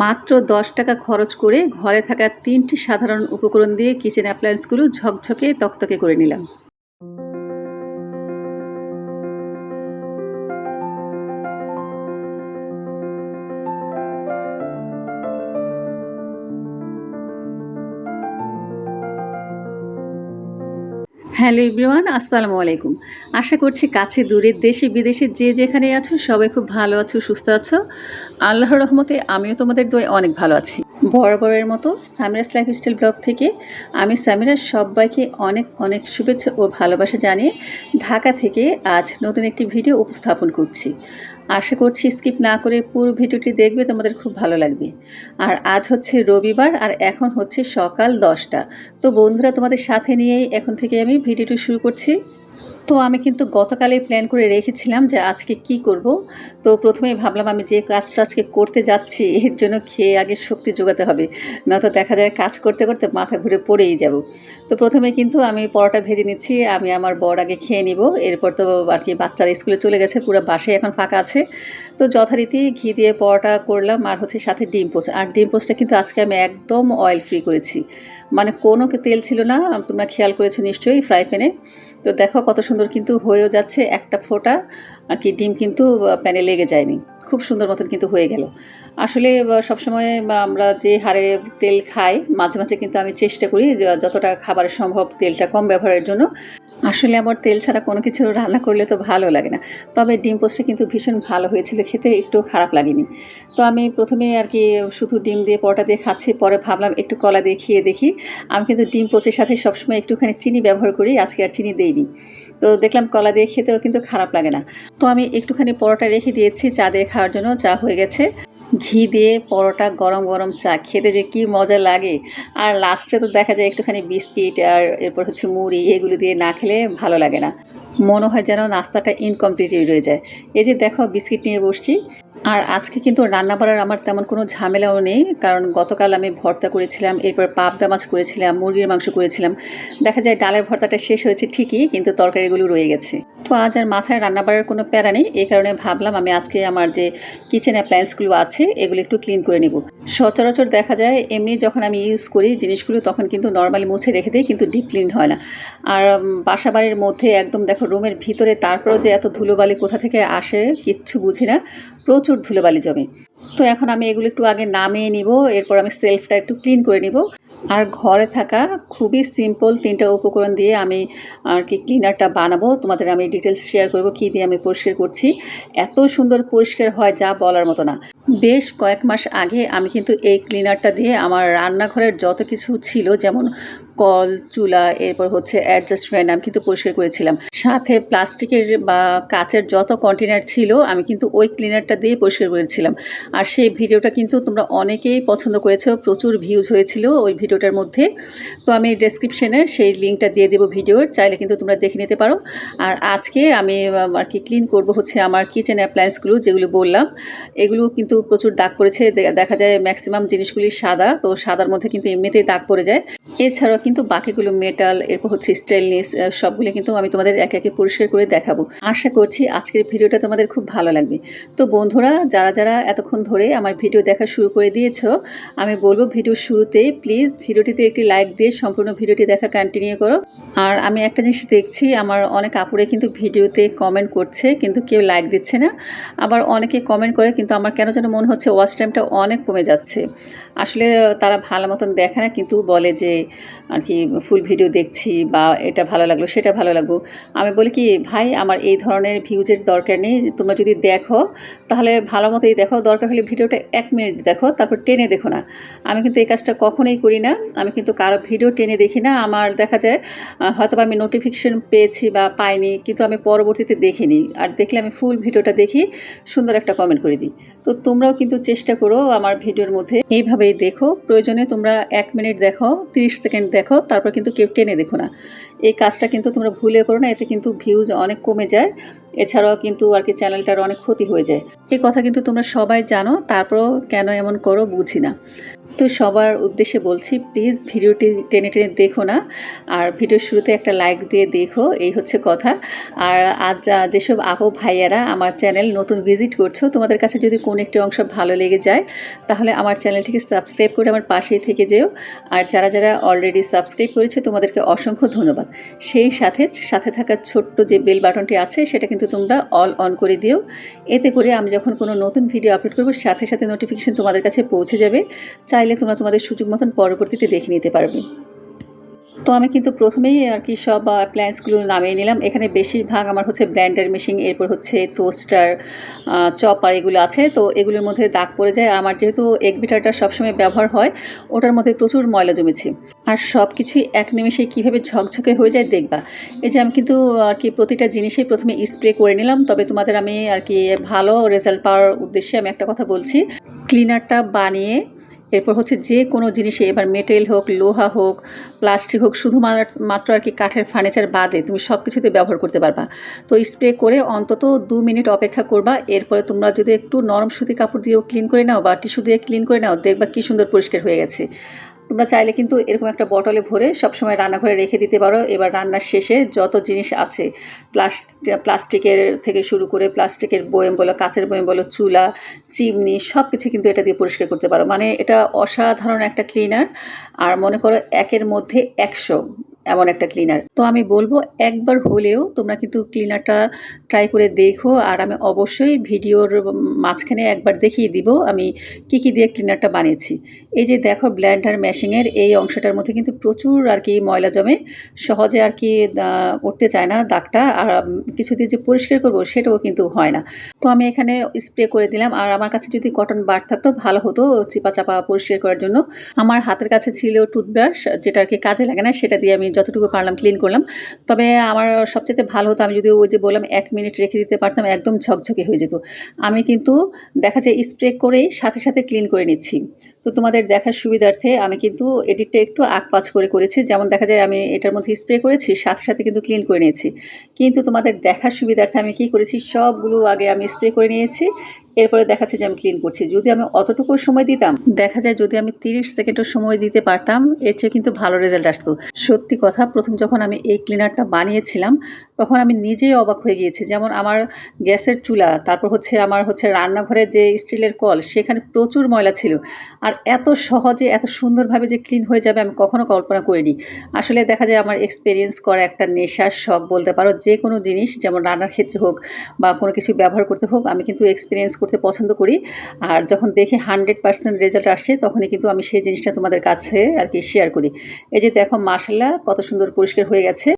মাত্র দশ টাকা খরচ করে ঘরে থাকা তিনটি সাধারণ উপকরণ দিয়ে কিচেন অ্যাপ্লায়েন্সগুলো ঝকঝকে তকতকে করে নিলাম। হ্যালো এভরিওয়ান, আসসালামু আলাইকুম। আশা করছি কাছে দূরের দেশে, বিদেশে যে যেখানে আছো, সবাই খুব ভালো আছো, সুস্থ আছো। আল্লাহর রহমতে আমিও তোমাদের দোয় অনেক ভালো আছি। বরাবরের মতো সামিরাস লাইফস্টাইল ব্লগ থেকে আমি সামিরা সবাইকে অনেক অনেক শুভেচ্ছা ও ভালোবাসা জানিয়ে ঢাকা থেকে আজ নতুন একটি ভিডিও উপস্থাপন করছি। আশা করছি স্কিপ না করে পুরো ভিডিওটি দেখবে, তোমাদের খুব ভালো লাগবে। আর আজ হচ্ছে রবিবার, আর এখন হচ্ছে সকাল দশটা। তো বন্ধুরা, তোমাদের সাথে নিয়েই এখন থেকে আমি ভিডিওটি শুরু করছি। তো আমি কিন্তু গতকালে প্ল্যান করে রেখেছিলাম যে আজকে কি করব। তো প্রথমেই ভাবলাম আমি যে কাজটা আজকে করতে যাচ্ছি, এর জন্য খেয়ে আগে শক্তি যোগাতে হবে। নয়তো দেখা যায় কাজ করতে করতে মাথা ঘুরে পড়েই যাব। তো প্রথমে কিন্তু আমি পরোটা ভেজে নিচ্ছি, আমি আমার বর আগে খেয়ে নিব। এরপর তো আর কি বাচ্চারা স্কুলে চলে গেছে, পুরো বাসায় এখন ফাঁকা আছে। তো যথারীতি ঘি দিয়ে পরোটা করলাম, আর হচ্ছে সাথে ডিম পোস্ট। আর ডিম পোস্টটা কিন্তু আজকে আমি একদম অয়েল ফ্রি করেছি। মানে কোনো তেল ছিল না, তোমরা খেয়াল করেছ নিশ্চয়ই ফ্রাই প্যানে তো দেখো কত সুন্দর কিন্তু হয়েও যাচ্ছে একটা ফোটা, আর কি ডিম কিন্তু প্যানে লেগে যায়নি। খুব সুন্দর মতন কিন্তু হয়ে গেল। আসলে সবসময় আমরা যে হারে তেল খাই, মাঝে মাঝে কিন্তু আমি চেষ্টা করি যতটা খাবারের সম্ভব তেলটা কম ব্যবহারের জন্য। আসলে আমার তেল ছাড়া কোনো কিছু রান্না করলে তো ভালো লাগে না। তবে ডিম পোস্টটা কিন্তু ভীষণ ভালো হয়েছিল, খেতে একটু খারাপ লাগেনি। তো আমি প্রথমে আর কি শুধু ডিম দিয়ে, পরোটা দিয়ে খাচ্ছি, পরে ভাবলাম একটু কলা দিয়ে খেয়ে দেখি। আমি কিন্তু ডিম পোচের সাথে সবসময় একটুখানি চিনি ব্যবহার করি, আজকে আর চিনি দেইনি। তো দেখলাম কলা দিয়ে খেতেও কিন্তু খারাপ লাগে না। তো আমি একটুখানি পরোটা রেখে দিয়েছি, চা দিয়ে খাওয়ার জন্য, চা হয়ে গেছে। ঘি দিয়ে পরোটা গরম গরম চা খেতে যে কি মজা লাগে। আর লাস্টে তো দেখা যায় একটুখানি বিস্কিট আর এরপর হচ্ছে মুড়ি এগুলো দিয়ে না খেলে ভালো লাগে না। মনে হয় যেন নাস্তাটা ইনকমপ্লিটই রয়ে যায়। এই যে দেখো বিস্কিট নিয়ে বসছি। আর আজকে কিন্তু রান্না বাড়ার আমার তেমন কোনো ঝামেলাও নেই। কারণ গতকাল আমি ভর্তা করেছিলাম, এরপর পাবদা মাছ করেছিলাম, মুরগির মাংস করেছিলাম। দেখা যায় ডালের ভর্তাটা শেষ হয়েছে ঠিকই, কিন্তু তরকারিগুলো রয়ে গেছে। তো আজ আর মাথায় রান্না বাড়ার কোনো প্যারা নেই, এই কারণে ভাবলাম আমি আজকে আমার যে কিচেন অ্যাপ্লায়েন্সগুলো আছে, এগুলো একটু ক্লিন করে নিব। সচরাচর দেখা যায় এমনি যখন আমি ইউজ করি জিনিসগুলো তখন কিন্তু নর্মালি মুছে রেখে দিই, কিন্তু ডিপ ক্লিন হয় না। আর বাসা বাড়ির মধ্যে একদম দেখো রুমের ভিতরে তারপরেও যে এত ধুলোবালি কোথা থেকে আসে কিচ্ছু বুঝি না, প্রচুর ধুলোবালি জমে। তো এখন আমি এগুলো একটু আগে নামিয়ে নিব, এরপর আমি সেলফটা একটু ক্লিন করে নিব। আর ঘরে থাকা খুবই সিম্পল তিনটা উপকরণ দিয়ে আমি আর কি ক্লিনারটা বানাবো। তোমাদের আমি ডিটেলস শেয়ার করব কী দিয়ে আমি পরিষ্কার করছি। এত সুন্দর পরিষ্কার হয় যা বলার মতো না। বেশ কয়েক মাস আগে আমি কিন্তু এই ক্লিনারটা দিয়ে আমার রান্নাঘরের যত কিছু ছিল, যেমন কল, চুলা, এরপর হচ্ছে অ্যাডজাস্ট ফ্যান আমি কিন্তু পরিষ্কার করেছিলাম। সাথে প্লাস্টিকের বা কাচের যত কন্টেনার ছিল, আমি কিন্তু ওই ক্লিনারটা দিয়ে পরিষ্কার করেছিলাম। আর সেই ভিডিওটা কিন্তু তোমরা অনেকেই পছন্দ করেছ, প্রচুর ভিউজ হয়েছিল ওই ভিডিওটার মধ্যে। তো আমি ডেসক্রিপশনে সেই লিঙ্কটা দিয়ে দেবো ভিডিওর, চাইলে কিন্তু তোমরা দেখে নিতে পারো। আর আজকে আমি আর কি ক্লিন করব হচ্ছে আমার কিচেন অ্যাপ্লায়েন্সগুলো যেগুলো বললাম, এগুলো কিন্তু প্রচুর দাগ পড়েছে। দেখা যায় ম্যাক্সিমাম জিনিসগুলি সাদা, তো সাদার মধ্যে কিন্তু এমনিতেই দাগ পড়ে যায়। এছাড়াও বাকিগুলো মেটাল এরপর হচ্ছে স্টেনলেস সবগুলো কিন্তু আমি তোমাদের একে একে পরিষ্কার করে দেখাবো। আশা করছি আজকের ভিডিওটা তোমাদের খুব ভালো লাগবে। তো বন্ধুরা, যারা যারা এতক্ষণ ধরে আমার ভিডিও দেখা শুরু করে দিয়েছ, আমি বলব ভিডিও শুরুতে প্লিজ ভিডিওটিতে একটি লাইক দিয়ে সম্পূর্ণ ভিডিওটি দেখা কন্টিনিউ করো। আর আমি একটা জিনিস দেখছি, আমার অনেক আপুরে কিন্তু ভিডিওতে কমেন্ট করছে, কিন্তু কেউ লাইক দিচ্ছে না। আবার অনেকে কমেন্ট করে, কিন্তু আমার কেন যেন মনে হচ্ছে ওয়াচ টাইমটা অনেক কমে যাচ্ছে। আসলে তারা ভালো মতন দেখে না, কিন্তু বলে যে আর কি ফুল ভিডিও দেখছি বা এটা ভালো লাগল, সেটা ভালো লাগল। আমি বলি কি, ভাই, আমার এই ধরনের ভিউজের দরকার নেই। তোমরা যদি দেখো, তাহলে ভালো মতোই দেখো। দরকার হলে ভিডিওটা এক মিনিট দেখো, তারপর টেনে দেখো না। আমি কিন্তু এই কাজটা কখনোই করি না। আমি কিন্তু কারও ভিডিও টেনে দেখি না। আমার দেখা যায় হয়তো আমি নোটিফিকেশন পেয়েছি বা পাইনি, কিন্তু আমি পরবর্তীতে দেখিনি। আর দেখলে আমি ফুল ভিডিওটা দেখি, সুন্দর একটা কমেন্ট করে দিই। তো তোমরাও কিন্তু চেষ্টা করো আমার ভিডিওর মধ্যে এইভাবেই দেখো। প্রয়োজনে তোমরা এক মিনিট দেখো, তিরিশ সেকেন্ড দেখো। তারপর কিন্তু কেউ টেনে দেখো না। এই কাজটা কিন্তু তোমরা ভুলে করো না, এতে কিন্তু ভিউজ অনেক কমে যায়। এছাড়াও কিন্তু আর কি চ্যানেলটার অনেক ক্ষতি হয়ে যায়। এই কথা কিন্তু তোমরা সবাই জানো, তারপরও কেন এমন করো বুঝি না। তো সবার উদ্দেশ্যে বলছি প্লিজ ভিডিওটি টেনে টেনে দেখো না। আর ভিডিওর শুরুতে একটা লাইক দিয়ে দেখো, এই হচ্ছে কথা। আর আজ যা- যেসব আপু ভাইয়ারা আমার চ্যানেল নতুন ভিজিট করছ, তোমাদের কাছে যদি কোনো একটি অংশ ভালো লেগে যায়, তাহলে আমার চ্যানেলটিকে সাবস্ক্রাইব করে আমার পাশেই থেকে যেও। আর যারা যারা অলরেডি সাবস্ক্রাইব করেছে, তোমাদেরকে অসংখ্য ধন্যবাদ। সেই সাথে সাথে থাকা ছোট্ট যে বেল বাটনটি আছে, সেটা কিন্তু তোমরা অল অন করে দিও। এতে করে আমি যখন কোনো নতুন ভিডিও আপলোড করব, সাথে সাথে নোটিফিকেশন তোমাদের কাছে পৌঁছে যাবে। চাইলে তোমরা তোমাদের সুযোগ মতন পরবর্তীতে দেখে নিতে পারবে। তো আমি কিন্তু প্রথমেই আর কি সব অ্যাপ্লায়েন্সগুলো নামিয়ে নিলাম। এখানে বেশিরভাগ আমার হচ্ছে ব্ল্যান্ডার মেশিন এরপর হচ্ছে টোস্টার চপার এগুলো আছে। তো এগুলোর মধ্যে দাগ পড়ে যায়। আমার যেহেতু এগ বিটারটা সবসময় ব্যবহার হয়, ওটার মধ্যে প্রচুর ময়লা জমেছে। আর সব কিছুই এক নিমেষে কীভাবে ঝকঝকে হয়ে যায় দেখবা। এই যে আমি কিন্তু আর কি প্রতিটা জিনিসেই প্রথমে স্প্রে করে নিলাম। তবে তোমাদের আমি আর কি ভালো রেজাল্ট পাওয়ার উদ্দেশ্যে আমি একটা কথা বলছি। ক্লিনারটা বানিয়ে এরপর হচ্ছে যে কোনো জিনিসে, এবার মেটেল হোক, লোহা হোক, প্লাস্টিক হোক, শুধুমাত্র, মাত্র আর কি কাঠের ফার্নিচার বাদে তুমি সব কিছুতে ব্যবহার করতে পারবা। তো স্প্রে করে অন্তত দু মিনিট অপেক্ষা করবা, এরপরে তোমরা যদি একটু নরম সুতি কাপড় দিয়েও ক্লিন করে নাও বা টিস্যু দিয়ে ক্লিন করে নাও, দেখবা কী সুন্দর পরিষ্কার হয়ে গেছে। তোমরা চাইলে কিন্তু এরকম একটা বটলে ভরে সবসময় রান্নাঘরে রেখে দিতে পারো। এবার রান্নার শেষে যত জিনিস আছে প্লাস্টিকের থেকে শুরু করে প্লাস্টিকের বয়েম বলো, কাচের বয়েম বলো, চুলা, চিমনি সব কিছু কিন্তু এটা দিয়ে পরিষ্কার করতে পারো। মানে এটা অসাধারণ একটা ক্লিনার আর মনে করো একের মধ্যে একশো এমন একটা ক্লিনার তো আমি বলব, একবার হলেও তোমরা কিন্তু ক্লিনারটা ট্রাই করে দেখো আর আমি অবশ্যই ভিডিওর মাঝখানে একবার দেখিয়ে দিব আমি কি কি দিয়ে ক্লিনারটা বানিয়েছি। এই যে দেখো ব্ল্যান্ডার ম্যাশিংয়ের এই অংশটার মধ্যে কিন্তু প্রচুর আর কি ময়লা জমে, সহজে আর কি উঠতে চায় না দাগটা আর কিছু দিয়ে যে পরিষ্কার করব সেটাও কিন্তু হয় না। তো আমি এখানে স্প্রে করে দিলাম আর আমার কাছে যদি কটন বার থাকতো, ভালো হতো চিপা চাপা পরিষ্কার করার জন্য। আমার হাতের কাছে ছিল টুথব্রাশ যেটা আর কি কাজে লাগে না, সেটা দিয়ে আমি যতটুকু পারলাম ক্লিন করলাম। তবে আমার সবচেয়ে ভালো হতো, আমি যদি ওই যে বললাম এক মিনিট রেখে দিতে পারতাম, একদম ঝকঝকে হয়ে যেত। আমি কিন্তু দেখা যায় স্প্রে করেই সাথে সাথে ক্লিন করে নিচ্ছি। তো তোমাদের দেখার সুবিধার্থে আমি কিন্তু এডিটটা একটু আকপাচ করে করেছি। যেমন দেখা যায় আমি এটার মধ্যে স্প্রে করেছি, সাথে সাথে কিন্তু ক্লিন করে নিয়েছি। কিন্তু তোমাদের দেখার সুবিধার্থে আমি কি করেছি? সবগুলো আগে আমি স্প্রে করে নিয়েছি। এরপরে দেখাচ্ছে যে আমি ক্লিন করছি। যদি আমি অতটুকু সময় দিতাম, দেখা যায় যদি আমি তিরিশ সেকেন্ডের সময় দিতে পারতাম, এর চেয়ে কিন্তু ভালো রেজাল্ট আসতো। সত্যি কথা, প্রথম যখন আমি এই ক্লিনারটা বানিয়েছিলাম তখন আমি নিজেই অবাক হয়ে গিয়েছি। যেমন আমার গ্যাসের চুলা, তারপর হচ্ছে আমার হচ্ছে রান্নাঘরের যে স্টিলের কল, সেখানে প্রচুর ময়লা ছিল। আর এত সহজে, এত সুন্দরভাবে যে ক্লিন হয়ে যাবে আমি কখনো কল্পনা করিনি। আসলে দেখা যায় আমার এক্সপিরিয়েন্স করা একটা নেশার শখ বলতে পারো, যে কোনো জিনিস, যেমন রান্নার ক্ষেত্রে হোক বা কোনো কিছু ব্যবহার করতে হোক, আমি কিন্তু এক্সপিরিয়েন্স করতে পছন্দ করি। আর যখন দেখি হান্ড্রেড পার্সেন্ট রেজাল্ট আসছে তখনই কিন্তু আমি সেই জিনিসটা তোমাদের কাছে আর কি শেয়ার করি। এই যে দেখো মাসাল্লাহ কত সুন্দর পরিষ্কার হয়ে গেছে।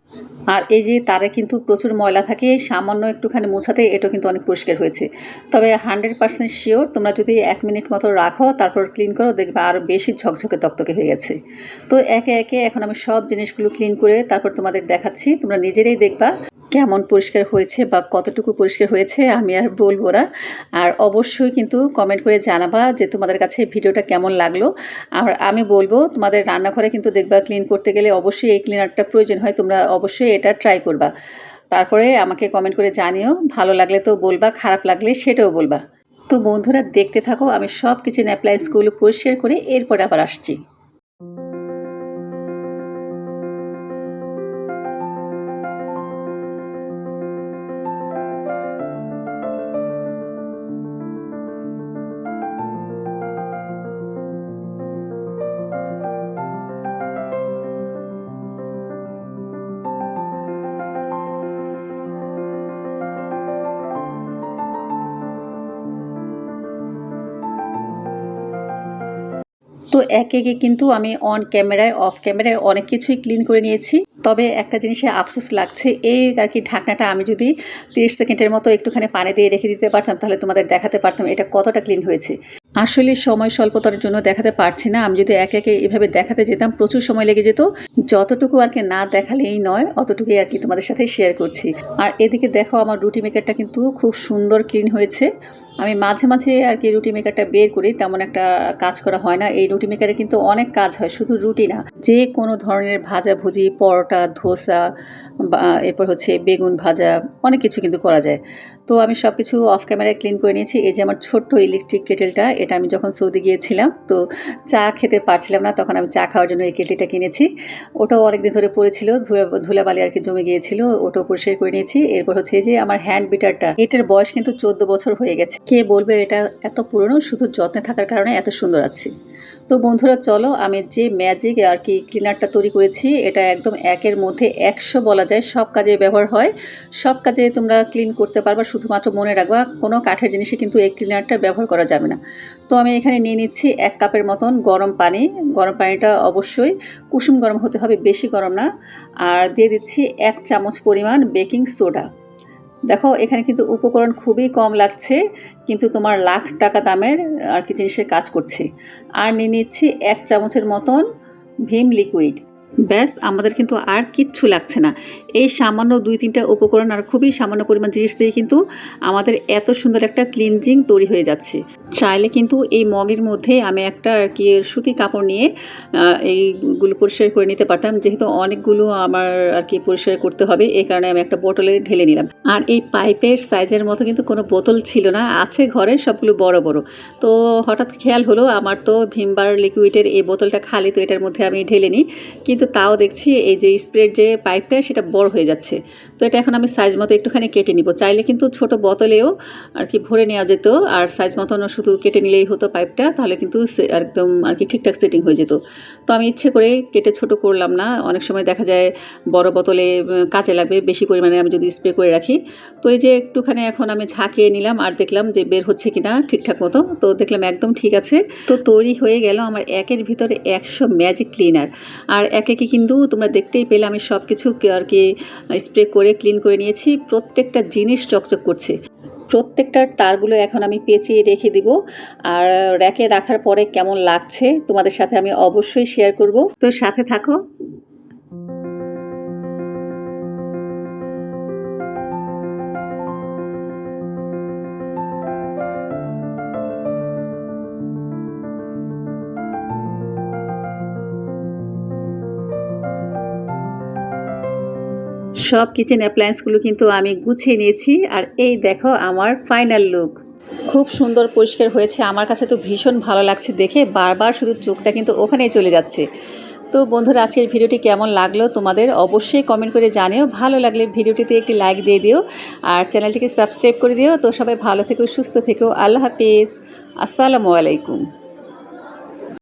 আর এই যে তারে কিন্তু প্রচুর ময়লা থাকে, সামান্য একটুখানি মোছাতে এটা কিন্তু অনেক পরিষ্কার হয়েছে। তবে হান্ড্রেড পার্সেন্ট শিওর তোমরা যদি এক মিনিট মতো রাখো, তারপর ক্লিন করো, দেখবে আরও বেশি ঝকঝকে তকতকে হয়ে গেছে। তো একে একে এখন আমি সব জিনিসগুলো ক্লিন করে তারপর তোমাদের দেখাচ্ছি, তোমরা নিজেরাই দেখবা। কেমন পরিষ্কার হয়েছে বা কতটুকু পরিষ্কার হয়েছে আমি আর বলব না। আর অবশ্যই কিন্তু কমেন্ট করে জানাবা যে তোমাদের কাছে ভিডিওটা কেমন লাগল। আর আমি বলব, তোমাদের রান্নাঘরে কিন্তু দেখবা ক্লিন করতে গেলে অবশ্যই এই ক্লিনারটা প্রয়োজন হয়, তোমরা অবশ্যই এটা ট্রাই করবা। তারপরে আমাকে কমেন্ট করে জানিও, ভালো লাগলে তো বলবা, খারাপ লাগলে সেটাও বলবা। তো বন্ধুরা দেখতে থাকো, আমি সব কিচেন অ্যাপ্লায়েন্সগুলো পরিষ্কার করে এরপরে আবার আসছি। তো একে একে কিন্তু আমি অন ক্যামেরায় অফ ক্যামেরায় অনেক কিছুই ক্লিন করে নিয়েছি। তবে একটা জিনিসে আফসোস লাগছে, এই আর কি ঢাকনাটা আমি যদি তিরিশ সেকেন্ডের মতো একটুখানি পানি দিয়ে রেখে দিতে পারতাম, তাহলে তোমাদের দেখাতে পারতাম এটা কতটা ক্লিন হয়েছে। আসলে সময় স্বল্পতার জন্য দেখাতে পারছি না, আমি যদি একে একে এভাবে দেখাতে যেতাম, প্রচুর সময় লেগে যেত। যতটুকু আর কি না দেখালেই নয়, অতটুকুই আর কি তোমাদের সাথে শেয়ার করছি। আর এদিকে দেখো আমার রুটি মেকারটা কিন্তু খুব সুন্দর ক্লিন হয়েছে। আমি মাঝে মাঝে আর কি রুটি মেকারটা বের করি, তেমন একটা কাজ করা হয় না। এই রুটি মেকারে কিন্তু অনেক কাজ হয়, শুধু রুটি না। যে কোনো ধরনের ভাজা ভুজি, পরোটা, ধোসা এরপর হচ্ছে বেগুন ভাজা, অনেক কিছু কিন্তু করা যায়। তো আমি সব কিছু অফ ক্যামেরায় ক্লিন করে নিয়েছি। এই যে আমার ছোট্ট ইলেকট্রিক কেটেলটা এটা আমি যখন সৌদি গিয়েছিলাম, তো চা খেতে পারছিলাম না, তখন আমি চা খাওয়ার জন্য এই কেটেলটা কিনেছি। ওটাও অনেকদিন ধরে পড়েছিল ধুলা, ধুলাবালি আর কি জমে গিয়েছিল, ওটাও পরিষ্কার করে নিয়েছি। এরপর হচ্ছে যে আমার হ্যান্ড বিটারটা এটার বয়স কিন্তু চোদ্দ বছর হয়ে গেছে। কে বলবে এটা এত পুরনো? শুধু যত্নে থাকার কারণে এত সুন্দর আছে। তো বন্ধুরা, চলো, আমি যে ম্যাজিক আর কি ক্লিনারটা তৈরি করেছি, এটা একদম একের মধ্যে একশো বলা যায়। সব কাজে ব্যবহার হয়। সব কাজে তোমরা ক্লিন করতে পারবা। শুধুমাত্র মনে রাখবা, কোনো কাঠের জিনিসে কিন্তু এই ক্লিনারটা ব্যবহার করা যাবে না। তো আমি এখানে নিয়ে নিচ্ছি এক কাপের মতন গরম পানি। গরম পানিটা অবশ্যই কুসুম গরম হতে হবে, বেশি গরম না। আর দিয়ে দিচ্ছি এক চামচ পরিমাণ বেকিং সোডা দেখো, এখানে কিন্তু উপকরণ খুবই কম লাগছে, কিন্তু তোমার লাখ টাকা দামের আর কি জিনিসের কাজ করছে। আর নিয়ে নিচ্ছি এক চামচের মতন ভীম লিকুইড ব্যাস, আমাদের কিন্তু আর কিচ্ছু লাগছে না। এই সামান্য দুই তিনটা উপকরণ আর খুবই সামান্য পরিমাণ জিনিস দিয়ে কিন্তু আমাদের এত সুন্দর একটা ক্লিনজিং তৈরি হয়ে যাচ্ছে। চাইলে কিন্তু এই মগের মধ্যে আমি একটা আর কি সুতি কাপড় নিয়ে এইগুলো পরিষ্কার করে নিতে পারতাম। যেহেতু অনেকগুলো আমার আর কি পরিষ্কার করতে হবে, এই কারণে আমি একটা বোতলে ঢেলে নিলাম। আর এই পাইপের সাইজের মতো কিন্তু কোনো বোতল ছিল না, আছে ঘরে, সবগুলো বড় বড়। তো হঠাৎ খেয়াল হলো, আমার তো ভিমবার লিকুইডের এই বোতলটা খালি, তো এটার মধ্যে আমি ঢেলে নিই। কিন্তু তাও দেখছি এই যে স্প্রের যে পাইপটা, সেটা বড় হয়ে যাচ্ছে। তো এটা এখন আমি সাইজ মতো একটুখানি কেটে নিব। চাইলে কিন্তু ছোট বোতলেও আর কি ভরে নেওয়া যেত। আর সাইজ মতন শুধু কেটে নিলেই হতো পাইপটা, তাহলে কিন্তু একদম আর কি ঠিকঠাক সেটিং হয়ে যেত। তো আমি ইচ্ছে করে কেটে ছোট করলাম না। অনেক সময় দেখা যায় বড় বোতলে কাজে লাগবে। বেশি পরিমাণে আমি যদি স্প্রে করে রাখি। তো এই যে একটুখানি এখন আমি ঝাঁকিয়ে নিলাম আর দেখলাম যে বের হচ্ছে কিনা ঠিকঠাক মতো। তো দেখলাম একদম ঠিক আছে। তো তৈরি হয়ে গেল আমার একের ভিতরে একশো ম্যাজিক ক্লিনার আর একে কি কিন্তু তোমরা দেখতেই পেলে আমি সব কিছু আর কি স্প্রে করে ক্লিন করে নিয়েছি। প্রত্যেকটা জিনিস চকচক করছে। প্রত্যেকটার তারগুলো এখন আমি পেঁচিয়ে রেখে দিব। আর র্যাকে রাখার পরে কেমন লাগছে তোমাদের সাথে আমি অবশ্যই শেয়ার করব। তো সাথে থাকো। সব কিচেন অ্যাপ্লায়েন্সগুলো কিন্তু আমি গুছিয়ে নিয়েছি। আর এই দেখো আমার ফাইনাল লুক খুব সুন্দর পরিষ্কার হয়েছে। আমার কাছে তো ভীষণ ভালো লাগছে দেখে। বারবার শুধু চোখটা কিন্তু ওখানেই চলে যাচ্ছে। তো বন্ধুরা, আজকের ভিডিওটি কেমন লাগল তোমাদের অবশ্যই কমেন্ট করে জানিও। ভালো লাগলে ভিডিওটিতে একটি লাইক দিয়ে দিও। আর চ্যানেলটিকে সাবস্ক্রাইব করে দিও। তো সবাই ভালো থেকো, সুস্থ থেকো। আল্লাহ হাফিজ। আসসালামু আলাইকুম।